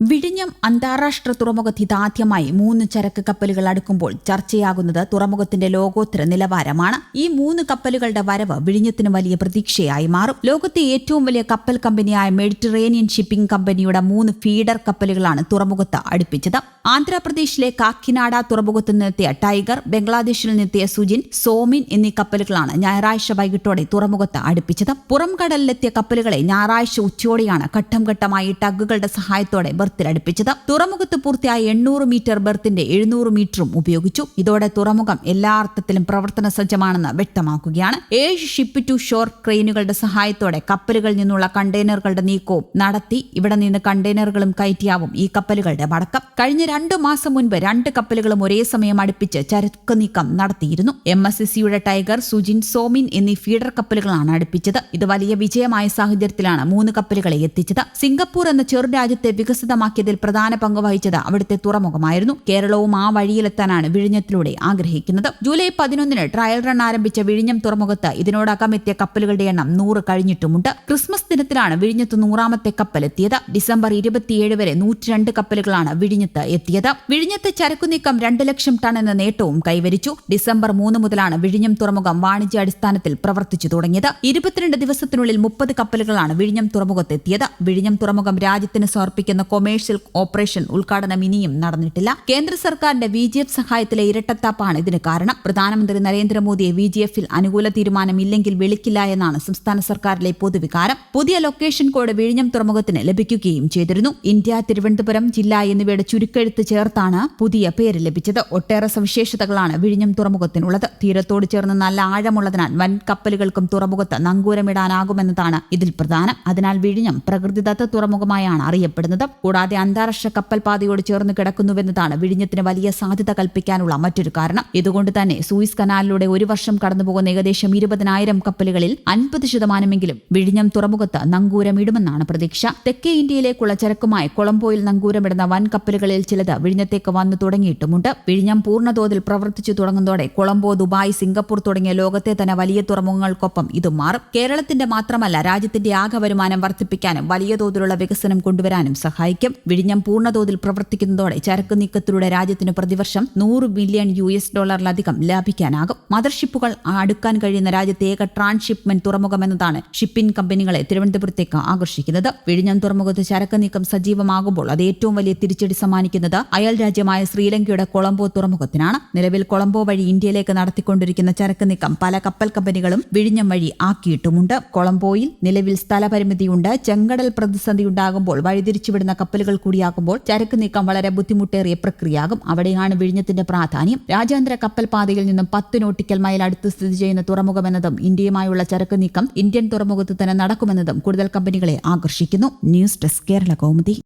വിഴിഞ്ഞം അന്താരാഷ്ട്ര തുറമുഖത്ത് ഇതാദ്യമായി മൂന്ന് ചരക്ക് കപ്പലുകൾ അടുക്കുമ്പോൾ ചർച്ചയാകുന്നത് തുറമുഖത്തിന്റെ ലോകോത്തര നിലവാരമാണ്. ഈ മൂന്ന് കപ്പലുകളുടെ വരവ് വിഴിഞ്ഞത്തിന് വലിയ പ്രതീക്ഷയായി മാറും. ലോകത്തെ ഏറ്റവും വലിയ കപ്പൽ കമ്പനിയായ മെഡിറ്ററേനിയൻ ഷിപ്പിംഗ് കമ്പനിയുടെ മൂന്ന് ഫീഡർ കപ്പലുകളാണ് തുറമുഖത്ത് അടുപ്പിച്ചത്. ആന്ധ്രാപ്രദേശിലെ കാക്കിനാട തുറമുഖത്ത് നിന്നെത്തിയ ടൈഗർ ബംഗ്ലാദേശിൽ നിന്നെത്തിയ സുജിൻ സോമിൻ എന്നീ കപ്പലുകളാണ് ഞായറാഴ്ച വൈകിട്ടോടെ തുറമുഖത്ത് അടുപ്പിച്ചത്. പുറം കടലിലെത്തിയ കപ്പലുകളെ ഞായറാഴ്ച ഉച്ചയോടെയാണ് ഘട്ടം ഘട്ടമായി ടഗുകളുടെ സഹായത്തോടെ ബർത്തിലടുപ്പിച്ചത് തുറമുഖത്ത് പൂർത്തിയായ എണ്ണൂറ് മീറ്റർ ബർത്തിന്റെ എഴുന്നൂറ് മീറ്ററും ഉപയോഗിച്ചു. ഇതോടെ തുറമുഖം എല്ലാ അർത്ഥത്തിലും പ്രവർത്തന സജ്ജമാണെന്ന് വ്യക്തമാക്കുകയാണ്. ഏഴ് ഷിപ്പ് ടു ഷോർ ക്രെയിനുകളുടെ സഹായത്തോടെ കപ്പലുകളിൽ നിന്നുള്ള കണ്ടെയ്നറുകളുടെ നീക്കവും നടത്തി. ഇവിടെ നിന്ന് കണ്ടെയ്നറുകളും കയറ്റിയാവും ഈ കപ്പലുകളുടെ മടക്കം. കഴിഞ്ഞ രണ്ടു മാസം മുൻപ് രണ്ട് കപ്പലുകളും ഒരേ സമയം അടുപ്പിച്ച് ചരക്ക് നീക്കം നടത്തിയിരുന്നു. എം എസ് സിയുടെ ടൈഗർ സുജിൻ സോമിൻ എന്നീ ഫീഡർ കപ്പലുകളാണ് അടുപ്പിച്ചത്. ഇത് വലിയ വിജയമായ സാഹചര്യത്തിലാണ് മൂന്ന് കപ്പലുകളെ എത്തിച്ചത്. സിംഗപ്പൂർ എന്ന ചെറു രാജ്യത്തെ വികസിതമാക്കിയതിൽ പ്രധാന പങ്ക് വഹിച്ചത് അവിടുത്തെ തുറമുഖമായിരുന്നു. കേരളവും ആ വഴിയിലെത്താനാണ് വിഴിഞ്ഞത്തിലൂടെ ആഗ്രഹിക്കുന്നത്. ജൂലൈ പതിനൊന്നിന് ട്രയൽ റൺ ആരംഭിച്ച വിഴിഞ്ഞം തുറമുഖത്ത് ഇതിനോടകം എത്തിയ കപ്പലുകളുടെ എണ്ണം നൂറ് കഴിഞ്ഞിട്ടുമുണ്ട്. ക്രിസ്മസ് ദിനത്തിലാണ് വിഴിഞ്ഞത്ത് നൂറാമത്തെ കപ്പൽ എത്തിയത് ഡിസംബർ ഇരുപത്തിയേഴ് വരെ നൂറ്റിരണ്ട് കപ്പലുകളാണ് വിഴിഞ്ഞത്ത് എത്തിയത്. വിഴിഞ്ഞത്ത് ചരക്കുനീക്കം രണ്ട് ലക്ഷം ടൺ എന്ന നേട്ടവും കൈവരിച്ചു. ഡിസംബർ മൂന്ന് മുതലാണ് വിഴിഞ്ഞം തുറമുഖം വാണിജ്യാടിസ്ഥാനത്തിൽ പ്രവർത്തിച്ചു തുടങ്ങിയത്. ഇരുപത്തിരണ്ട് ദിവസത്തിനുള്ളിൽ മുപ്പത് കപ്പലുകളാണ് വിഴിഞ്ഞം തുറമുഖത്തെത്തിയത്. വിഴിഞ്ഞം തുറമുഖം രാജ്യത്തിന് സമർപ്പിക്കുന്ന കൊമേഴ്ഷ്യൽ ഓപ്പറേഷൻ ഉദ്ഘാടനം ഇനിയും നടന്നിട്ടില്ല. കേന്ദ്ര സർക്കാരിന്റെ വി ജി എഫ് സഹായത്തിലെ ഇരട്ടത്താപ്പാണ് ഇതിന് കാരണം. പ്രധാനമന്ത്രി നരേന്ദ്രമോദിയെ വി ജി എഫിൽ അനുകൂല തീരുമാനമില്ലെങ്കിൽ വിളിക്കില്ല എന്നാണ് സംസ്ഥാന സർക്കാരിലെ പൊതുവികാരം. പുതിയ ലൊക്കേഷൻ കോഡ് വിഴിഞ്ഞം തുറമുഖത്തിന് ലഭിക്കുകയും ചെയ്തിരുന്നു. ഇന്ത്യ തിരുവനന്തപുരം ജില്ല എന്നിവയുടെ ചുരുക്കെഴുത്ത് ചേർത്താണ് പുതിയ പേര് ലഭിച്ചത്. ഒട്ടേറെ സവിശേഷതകളാണ് വിഴിഞ്ഞം തുറമുഖത്തിനുള്ളത്. തീരത്തോട് ചേർന്ന് നല്ല ആഴമുള്ളതിനാൽ വൻ കപ്പലുകൾക്കും തുറമുഖത്ത് നങ്കൂരമിടാനാകുമെന്നതാണ് ഇതിൽ പ്രധാനം. അതിനാൽ വിഴിഞ്ഞം പ്രകൃതിദത്ത തുറമുഖമായാണ് അറിയപ്പെടുന്നത്. കൂടാതെ അന്താരാഷ്ട്ര കപ്പൽ പാതയോട് ചേർന്ന് കിടക്കുന്നുവെന്നതാണ് വിഴിഞ്ഞത്തിന് വലിയ സാധ്യത കൽപ്പിക്കാനുള്ള മറ്റൊരു കാരണം. ഇതുകൊണ്ട് തന്നെ സൂയിസ് കനാലിലൂടെ ഒരു വർഷം കടന്നുപോകുന്ന ഏകദേശം ഇരുപതിനായിരം കപ്പലുകളിൽ അൻപത് ശതമാനമെങ്കിലും വിഴിഞ്ഞം തുറമുഖത്ത് നങ്കൂരമിടുമെന്നാണ് പ്രതീക്ഷ. തെക്കേ ഇന്ത്യയിലേക്കുള്ള ചരക്കുമായി കൊളംബോയിൽ നങ്കൂരമിടുന്ന വൻ കപ്പലുകളിൽ ചിലത് വിഴിഞ്ഞത്തേക്ക് വന്നു തുടങ്ങിയിട്ടുമുണ്ട്. വിഴിഞ്ഞം പൂർണതോതിൽ പ്രവർത്തിച്ചു തുടങ്ങുന്നതോടെ കൊളംബോ ദുബായ് സിംഗപ്പൂർ തുടങ്ങിയ ലോകത്തെ തന്നെ വലിയ തുറമുഖങ്ങൾക്കൊപ്പം ഇത് മാറും. കേരളത്തിന്റെ മാത്രമല്ല രാജ്യത്തിന്റെ ആകെ വരുമാനം വർദ്ധിപ്പിക്കാനും വലിയ തോതിലുള്ള വികസനം കൊണ്ടുവരാനും സഹായിക്കും. വിഴിഞ്ഞം പൂർണതോതിൽ പ്രവർത്തിക്കുന്നതോടെ ചരക്ക് നീക്കത്തിലൂടെ രാജ്യത്തിന് പ്രതിവർഷം നൂറ് ബില്യൺ യു എസ് ഡോളറിലധികം ലാഭിക്കാനാകും. മദർഷിപ്പുകൾ അടുക്കാൻ കഴിയുന്ന രാജ്യത്തെ ഏക ട്രാൻസ്ഷിപ്മെന്റ് തുറമുഖമെന്നതാണ് ഷിപ്പിംഗ് കമ്പനികളെ തിരുവനന്തപുരത്തേക്ക് ആകർഷിക്കുന്നത്. വിഴിഞ്ഞം തുറമുഖത്ത് ചരക്ക് നീക്കം സജീവമാകുമ്പോൾ അത് ഏറ്റവും വലിയ തിരിച്ചടി സമ്മാനിക്കുന്നത് അയൽ രാജ്യമായ ശ്രീലങ്കയുടെ കൊളംബോ തുറമുഖത്തിനാണ്. നിലവിൽ കൊളംബോ വഴി ഇന്ത്യയിലേക്ക് നടത്തിക്കൊണ്ടിരിക്കുന്ന ചരക്ക് നീക്കം പല കപ്പൽ കമ്പനികളും വിഴിഞ്ഞം വഴി ആക്കിയിട്ടുമുണ്ട്. കൊളംബോയിൽ നിലവിൽ സ്ഥലപരിമിതിയുണ്ട്. ചെങ്കടൽ പ്രതിസന്ധി ഉണ്ടാകുമ്പോൾ വഴിതിരിച്ചുവിടുന്ന കപ്പലുകൾ കൂടിയാകുമ്പോൾ ചരക്ക് നീക്കം വളരെ ബുദ്ധിമുട്ടേറിയ പ്രക്രിയയാകും. അവിടെയാണ് വിഴിഞ്ഞത്തിന്റെ പ്രാധാന്യം. രാജ്യാന്തര കപ്പൽ പാതയിൽ നിന്നും പത്ത് നോട്ടിക്കൽ മൈൽ അടുത്ത് സ്ഥിതി ചെയ്യുന്ന തുറമുഖമെന്നതും ഇന്ത്യയുമായുള്ള ചരക്ക് നീക്കം ഇന്ത്യൻ തുറമുഖത്ത് തന്നെ നടക്കുമെന്നതും കൂടുതൽ കമ്പനികളെ ആകർഷിക്കുന്നു. News desk Kerala Kaumudi.